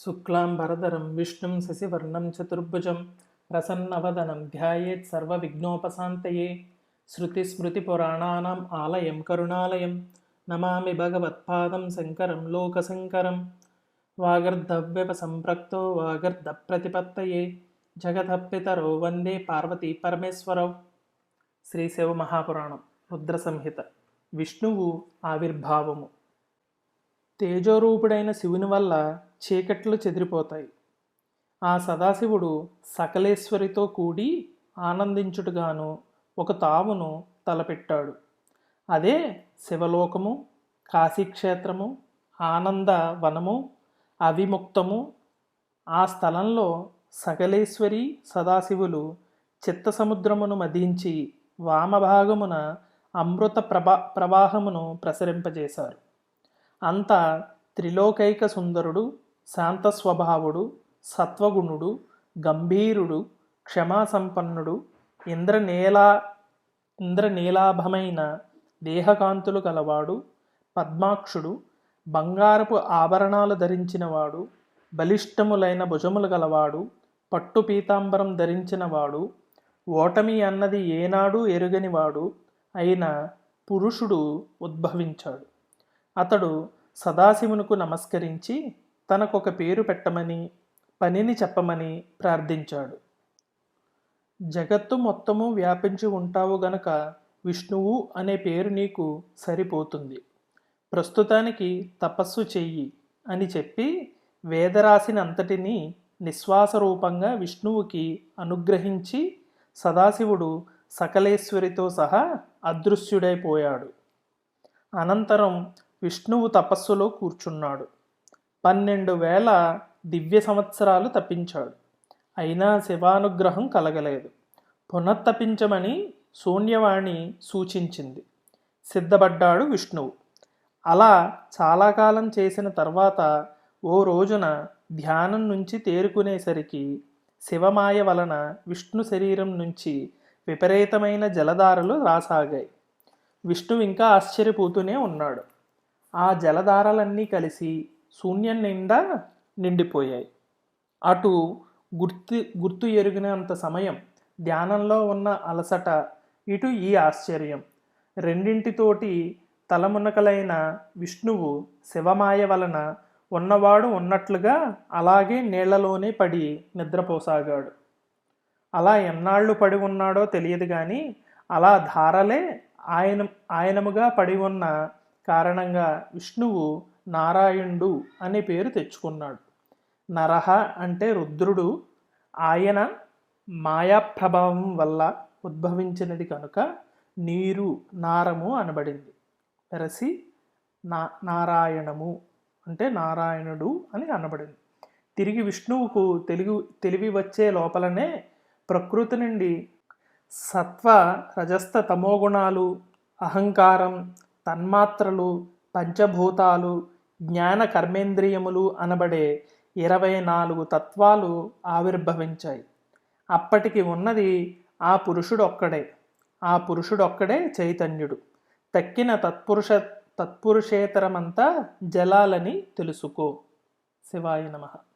శుక్లాంబరధరం విష్ణుం శశివర్ణం చతుర్భుజం ప్రసన్నవదనం ధ్యాయేత్ సర్వవిఘ్నోపశాంతయే. శృతిస్మృతిపురాణానాం ఆలయం కరుణాలయం నమామి భగవత్పాదం శంకరం లోకశంకరం. వాగర్ద ప్రతిపత్తయే జగతపితరో వందే పార్వతీ పరమేశ్వరౌ. శ్రీశివ మహాపురాణం రుద్ర సంహిత విష్ణువు ఆవిర్భావము. తేజోరూపుడైన శివుని వల్ల చీకట్లు చెదిరిపోతాయి. ఆ సదాశివుడు సకలేశ్వరితో కూడి ఆనందించుటగాను ఒక తావును తలపెట్టాడు. అదే శివలోకము కాశీక్షేత్రము ఆనంద వనము అవిముక్తము. ఆ స్థలంలో సకలేశ్వరి సదాశివులు చిత్త సముద్రమును మదించి వామభాగమున అమృత ప్రభా ప్రవాహమును ప్రసరింపజేశారు. అంత త్రిలోకైక సుందరుడు శాంత స్వభావుడు సత్వగుణుడు గంభీరుడు క్షమాసంపన్నుడు ఇంద్రనీలా ఇంద్రనీలాభమైన దేహకాంతులు గలవాడు పద్మాక్షుడు బంగారపు ఆభరణాలు ధరించినవాడు బలిష్టములైన భుజములు గలవాడు పట్టు పీతాంబరం ధరించినవాడు ఓటమి అన్నది ఏనాడు ఎరుగనివాడు అయిన పురుషుడు ఉద్భవించాడు. అతడు సదాశివునకు నమస్కరించి తనకొక పేరు పెట్టమని పనిని చెప్పమని ప్రార్థించాడు. జగత్తు మొత్తము వ్యాపించి ఉంటావు గనక విష్ణువు అనే పేరు నీకు సరిపోతుంది. ప్రస్తుతానికి తపస్సు చెయ్యి అని చెప్పి వేదరాశినంతటినీ నిశ్వాస రూపంగా విష్ణువుకి అనుగ్రహించి సదాశివుడు సకలేశ్వరితో సహా అదృశ్యుడైపోయాడు. అనంతరం విష్ణువు తపస్సులో కూర్చున్నాడు. పన్నెండు వేల దివ్య సంవత్సరాలు తప్పించాడు. అయినా శివానుగ్రహం కలగలేదు. పునఃతపించమని శూన్యవాణి సూచించింది. సిద్ధపడ్డాడు విష్ణువు. అలా చాలా కాలం చేసిన తర్వాత ఓ రోజున ధ్యానం నుంచి తేరుకునేసరికి శివమాయ వలన విష్ణు శరీరం నుంచి విపరీతమైన జలధారలు రాసాగాయి. విష్ణువు ఇంకా ఆశ్చర్యపోతూనే ఉన్నాడు. ఆ జలధారలన్నీ కలిసి శూన్యం నిండా నిండిపోయాయి. అటు గుర్తు గుర్తు ఎరిగినంత సమయం ధ్యానంలో ఉన్న అలసట ఇటు ఈ ఆశ్చర్యం. రెండింటితోటి తలమునకలైన విష్ణువు శివమాయ వలన ఉన్నవాడు ఉన్నట్లుగా అలాగే నీళ్ళలోనే పడి నిద్రపోసాగాడు. అలా ఎన్నాళ్ళు పడి ఉన్నాడో తెలియదు కానీ అలా ధారలే ఆయన ఆయనముగా పడి ఉన్న కారణంగా విష్ణువు నారాయణుడు అనే పేరు తెచ్చుకున్నాడు. నరహ అంటే రుద్రుడు. ఆయన మాయా ప్రభావం వల్ల ఉద్భవించినది కనుక నీరు నారము అనబడింది. పెరసి నా నారాయణము అంటే నారాయణుడు అని అనబడింది. తిరిగి విష్ణువుకు తెలివి తెలివి వచ్చే లోపలనే ప్రకృతి నుండి సత్వ రజస్త తమోగుణాలు అహంకారం తన్మాత్రలు పంచభూతాలు జ్ఞాన కర్మేంద్రియములు అనబడే ఇరవై నాలుగు తత్వాలు ఆవిర్భవించాయి. అప్పటికి ఉన్నది ఆ పురుషుడొక్కడే. ఆ పురుషుడొక్కడే చైతన్యుడు. తక్కిన తత్పురుష తత్పురుషేతరమంతా జలాలని తెలుసుకో. శివాయ నమః.